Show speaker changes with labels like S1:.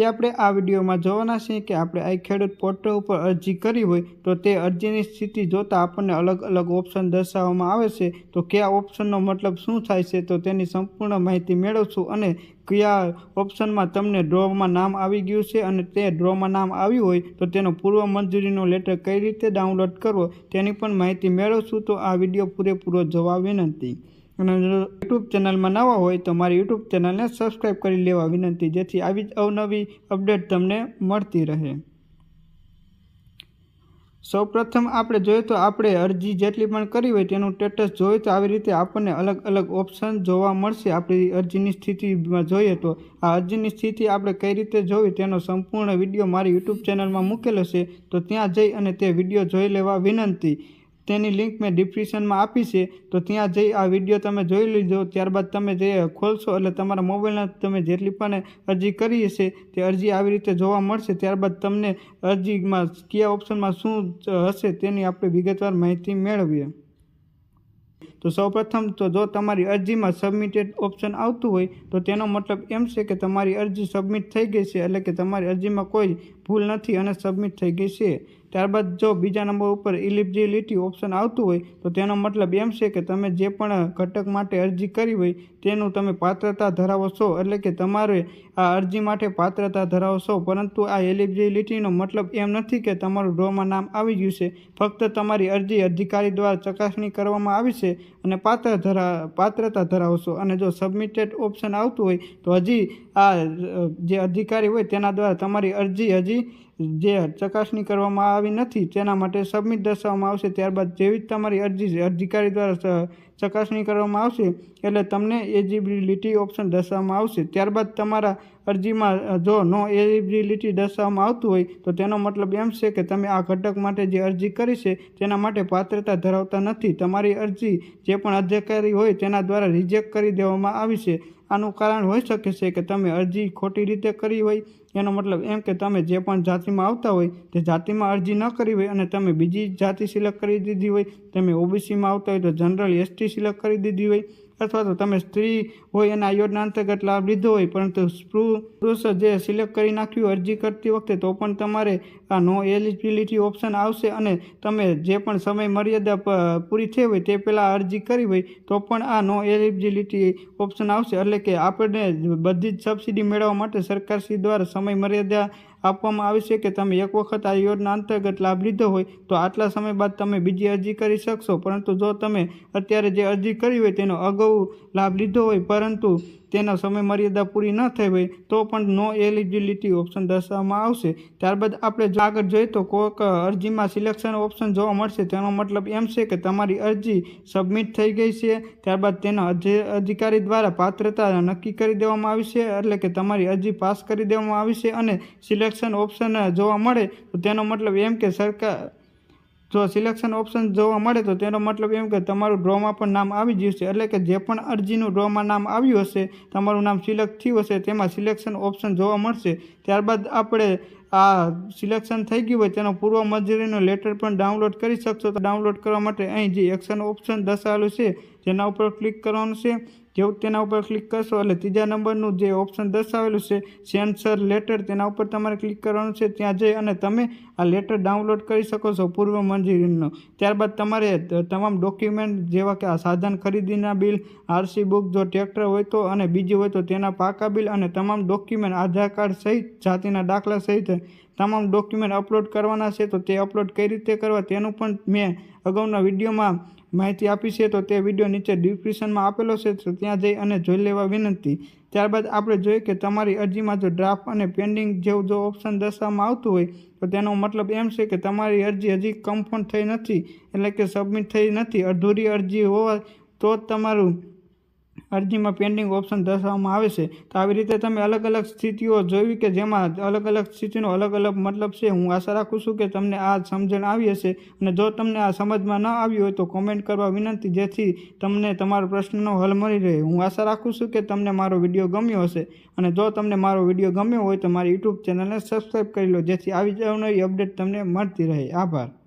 S1: જે આપણે આ વિડીયોમાં જોવાના છીએ કે આપણે આ ખેડૂત પોર્ટલ ઉપર અરજી કરી હોય તો તે અરજીની સ્થિતિ જોતાં આપણને અલગ અલગ ઓપ્શન દર્શાવવામાં આવે છે. તો કયા ઓપ્શનનો મતલબ શું થાય છે તો તેની સંપૂર્ણ માહિતી મેળવશું અને કયા ઓપ્શનમાં તમને ડ્રોમાં નામ આવી ગયું છે અને તે ડ્રોમાં નામ આવ્યું હોય તો તેનો પૂર્વ મંજૂરીનો લેટર કઈ રીતે ડાઉનલોડ કરવો તેની પણ માહિતી મેળવશું. તો આ વીડિયો પૂરેપૂરો જોવા વિનંતી. અને જો યુટ્યુબ ચેનલમાં નવા હોય તો મારી યુટ્યુબ ચેનલને સબસ્ક્રાઈબ કરી લેવા વિનંતી. જેથી આવી જ અવનવી અપડેટ તમને મળતી રહે. સૌપ્રથમ આપણે જોઈએ તો આપણે અરજી જેટલી પણ કરી હોય તેનું સ્ટેટસ જોઈએ તો આવી રીતે આપણને અલગ અલગ ઓપ્શન જોવા મળશે. આપણી અરજીની સ્થિતિમાં જોઈએ તો આ અરજીની સ્થિતિ આપણે કઈ રીતે જોવી તેનો સંપૂર્ણ વીડિયો મારી યુટ્યુબ ચેનલમાં મૂકેલો છે. તો ત્યાં જઈ અને તે વીડિયો જોઈ લેવા વિનંતી. તેની લિંક મેં ડિસ્ક્રિપ્શનમાં આપી છે. તો ત્યાં જઈ આ વીડિયો તમે જોઈ લીધો ત્યારબાદ તમે જે ખોલશો એટલે તમારા મોબાઈલના તમે જેટલી પણ અરજી કરી હશે તે અરજી આવી રીતે જોવા મળશે. ત્યારબાદ તમને અરજીમાં કયા ઓપ્શનમાં શું હશે તેની આપણે વિગતવાર માહિતી મેળવીએ. તો સૌપ્રથમ તો જો તમારી અરજીમાં સબમિટેડ ઓપ્શન આવતું હોય, તો તેનો મતલબ એમ છે કે તમારી અરજી સબમિટ થઈ ગઈ છે એટલે કે તમારી અરજીમાં કોઈ ભૂલ નથી અને સબમિટ થઈ ગઈ છે. ત્યારબાદ જો બીજા નંબર ઉપર ઇલિજિબિલિટી ઓપ્શન આવતું હોય, તો તેનો મતલબ એમ છે કે તમે જે પણ ઘટક માટે અરજી કરી હોય, તેનું તમે પાત્રતા ધરાવો છો. એટલે કે તમારે આ અરજી માટે પાત્રતા ધરાવો છો. પરંતુ આ એલિજિબિલિટીનો મતલબ એમ નથી કે તમારું ડ્રોમાં નામ આવી ગયું છે. ફક્ત તમારી અરજી અધિકારી દ્વારા ચકાસણી કરવામાં આવી છે. અને પાત્ર ધરા, પાત્રતા ધરાવશો. અને જો સબમિટેડ ઓપ્શન આવતું હોય, તો હજી આ જે અધિકારી હોય તેના દ્વારા તમારી અરજી હજી જે ચકાસણી કરવામાં આવી નથી, તેના માટે સબમિટ દર્શાવવામાં આવશે. ત્યારબાદ જેવી જ તમારી અરજી અધિકારી દ્વારા ચકાસણી કરવામાં આવશે, એટલે તમને એલિજિબિલિટી ઓપ્શન દર્શાવવામાં આવશે. ત્યારબાદ તમારા અરજીમાં જો નો એલિજિબિલિટી દર્શાવવામાં આવતું હોય, તો તેનો મતલબ એમ છે કે તમે આ ઘટક માટે જે અરજી કરી છે, તેના માટે પાત્રતા ધરાવતા નથી. તમારી અરજી જે પણ અધિકારી હોય તેના દ્વારા રિજેક્ટ કરી દેવામાં આવી છે. આનું કારણ હોઈ શકે છે કે તમે અરજી ખોટી રીતે કરી હોય, એનો મતલબ એમ કે તમે જે પણ જાતિમાં આવતા હોય તે જાતિમાં અરજી ન કરી હોય અને તમે બીજી જાતિ સિલેક્ટ કરી દીધી હોય, તમે ઓબીસીમાં આવતા હોય તો જનરલ એસટી સિલેક્ટ કરી દીધી હોય અથવા તો તમે સ્ત્રી હોય આ યોજના અંતર્ગત લાભ લીધો હોય, પરંતુ પુરુષ જે સિલેક્ટ કરી નાખ્યું, અરજી કરતી વખતે તો પણ તમારે આ નો એલિજિબિલિટી ઓપ્શન આવશે અને તમે જે પણ સમય મર્યાદા પૂરી થઈ હોય તે પહેલાં અરજી કરી હોય, તો પણ આ નો એલિજિબિલિટી ઓપ્શન આવશે. એટલે કે આપણને બધી જ સબસિડી મેળવવા માટે સરકારશ્રી દ્વારા સમય મર્યાદા આપવામાં આવે છે કે તમે એક વખત આ યોજના અંતર્ગત લાભ લીધો હોય, તો આટલા સમય બાદ તમે બીજી અરજી કરી શકશો. પરંતુ જો તમે અત્યારે જે અરજી કરી હોય તેનો અગાઉ લાભ લીધો હોય, પરંતુ તેનો સમય મર્યાદા પૂરી ન થઈ હોય તો પણ નો એલિજિબિલિટી ઓપ્શન દર્શાવવામાં આવશે. ત્યારબાદ આપણે જો આગળ જોઈએ તો કોઈક અરજીમાં સિલેક્શન ઓપ્શન જોવા મળશે. તેનો મતલબ એમ છે કે તમારી અરજી સબમિટ થઈ ગઈ છે. ત્યારબાદ તેના અધિકારી દ્વારા પાત્રતા નક્કી કરી દેવામાં આવી છે, એટલે કે તમારી અરજી પાસ કરી દેવામાં આવી છે અને સિલેક્શન ઓપ્શન જોવા મળે તો તેનો મતલબ એમ કે સરકાર જો સિલેક્શન ઓપ્શન જોવા મળે તો તેનો મતલબ એમ કે તમારું ડ્રોમાં પણ નામ આવી છે. એટલે કે જે પણ અરજીનું ડ્રોમાં નામ આવ્યું હશે, તમારું નામ સિલેક્ટ થયું હશે, તેમાં સિલેક્શન ઓપ્શન જોવા મળશે. ત્યારબાદ આપણે આ સિલેક્શન થઈ ગયું હોય તેનો પૂર્વ મંજૂરીનો લેટર પણ ડાઉનલોડ કરી શકશો. તો ડાઉનલોડ કરવા માટે અહીં જે એક્શન ઓપ્શન દર્શાવેલું છે, જેના ઉપર ક્લિક કરવાનું છે. જેવું તેના ઉપર ક્લિક કરશો એટલે ત્રીજા નંબરનું જે ઓપ્શન દર્શાવેલું છે સેન્સર લેટર તેના ઉપર તમારે ક્લિક કરવાનું છે, ત્યાં જઈ અને તમે આ લેટર ડાઉનલોડ કરી શકો છો પૂર્વ મંજૂરીનો. ત્યારબાદ તમારે તમામ ડોક્યુમેન્ટ જેવા કે આ સાધન ખરીદીના બિલ આરસી બુક જો ટ્રેક્ટર હોય તો અને બીજું હોય તો તેના પાકા બિલ અને તમામ ડોક્યુમેન્ટ આધાર કાર્ડ સહિત જાતિના દાખલા સહિત તમામ ડોક્યુમેન્ટ અપલોડ કરવાના છે, તો તે અપલોડ કઈ રીતે કરવા તેનું પણ મેં અગાઉના વિડીયોમાં માહિતી આપી છે, તો તે વીડિયો નીચે ડિસ્ક્રિપ્શનમાં આપેલો છે, તો ત્યાં જઈ અને જોઈ લેવા વિનંતી. ત્યારબાદ આપણે જોઈએ કે તમારી અરજીમાં જો ડ્રાફ્ટ અને પેન્ડિંગ જેવું જો ઓપ્શન દર્શાવવામાં આવતું હોય, તો તેનો મતલબ એમ છે કે તમારી અરજી હજી કમ્ફર્ટ થઈ નથી, એટલે કે સબમિટ થઈ નથી. અધૂરી અરજી હોવા તો જ તમારું અરજીમાં પેન્ડિંગ ઓપ્શન દર્શાવવામાં આવે છે. તો આવી રીતે તમે અલગ અલગ સ્થિતિઓ જોઈ કે જેમાં અલગ અલગ સ્થિતિનો અલગ અલગ મતલબ છે. હું આશા રાખું છું કે તમને આ સમજણ આવી હશે. અને જો તમને આ સમજમાં ન આવી હોય તો કોમેન્ટ કરવા વિનંતી, જેથી તમને તમારો પ્રશ્નનો હલ મળી રહે. હું આશા રાખું છું કે તમને મારો વીડિયો ગમ્યો હશે. અને જો તમને મારો વીડિયો ગમ્યો હોય તો મારી યુટ્યુબ ચેનલને સબસ્ક્રાઈબ કરી લો, જેથી આવી જ અવનવી અપડેટ તમને મળતી રહે. આભાર.